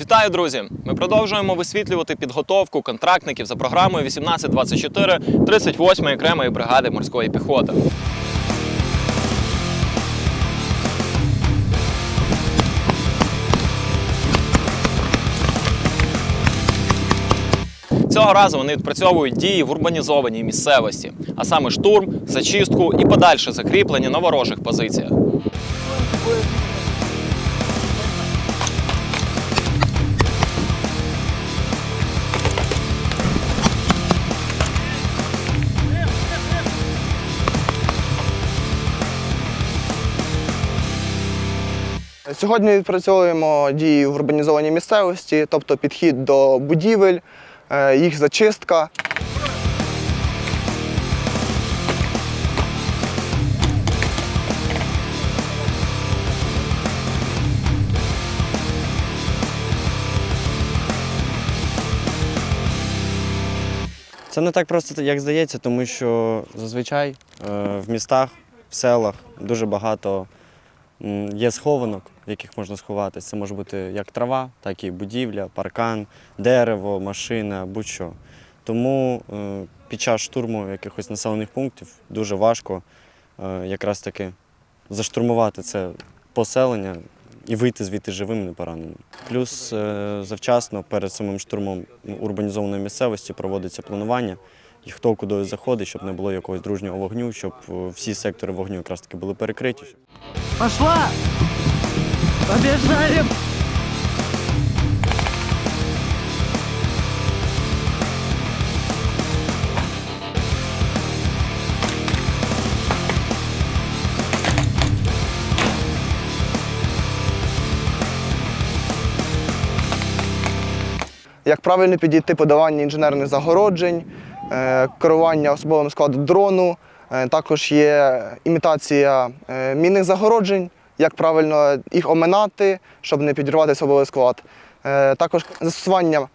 Вітаю, друзі! Ми продовжуємо висвітлювати підготовку контрактників за програмою 1824 38-ї окремої бригади морської піхоти. Цього разу вони відпрацьовують дії в урбанізованій місцевості, а саме штурм, зачистку і подальше закріплення на ворожих позиціях. Сьогодні відпрацьовуємо дії в урбанізованій місцевості, тобто підхід до будівель, е, їх зачистка. Це не так просто, як здається, тому що зазвичай е, в містах, в селах дуже багато є схованок, в яких можна сховатися. Це може бути як трава, так і будівля, паркан, дерево, машина, будь-що. Тому е, під час штурму якихось населених пунктів дуже важко е, якраз таки заштурмувати це поселення і вийти звідти живим не пораненим. Плюс е, завчасно перед самим штурмом урбанізованої місцевості проводиться планування, і хто куди заходить, щоб не було якогось дружнього вогню, щоб всі сектори вогню якраз таки були перекриті. Пошла! Побежали! Як правильно підійти подавання інженерних загороджень, е, керування особовим складом дрону. Е, Також є імітація е, мінних загороджень, як правильно їх оминати, щоб не підірвати особовий склад. Е, Також застосування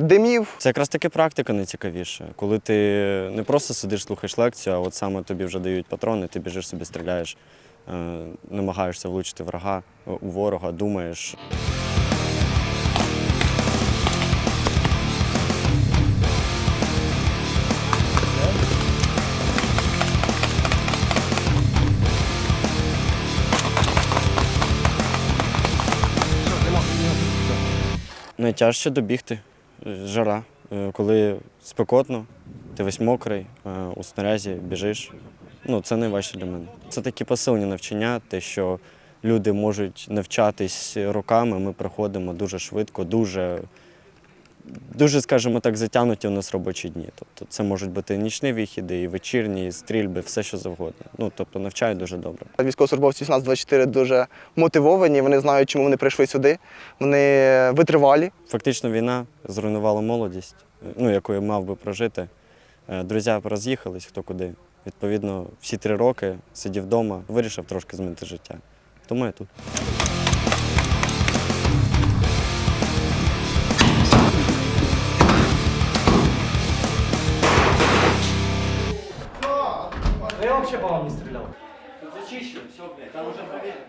димів, Це якраз таки практика найцікавіша, коли ти не просто сидиш, слухаєш лекцію, а от саме тобі вже дають патрони, ти біжиш собі стріляєш, намагаєшся влучити врага у ворога, думаєш. Найтяжче добігти. Е, Жара. Е, Коли спекотно, ти весь мокрий, е, у снарязі біжиш. Ну, це найважче для мене. Це такі посильні навчання, те, що люди можуть навчатись роками, ми проходимо дуже швидко, дуже, дуже, скажімо так, затягнуті у нас робочі дні. Тобто це можуть бути і нічні вихіди, і вечірні, і стрільби, все що завгодно. Ну, тобто навчають дуже добре. Військовослужбовці 1824 дуже мотивовані, вони знають, чому вони прийшли сюди. Вони витривалі. Фактично війна зруйнувала молодість, ну, яку я мав би прожити. Е, Друзі роз'їхались хто куди. Відповідно, всі три роки сидів вдома, вирішив трошки змінити життя. Тому я тут. Я вообще по вам не стрелял. Зачищено, все, блядь, там уже проверено.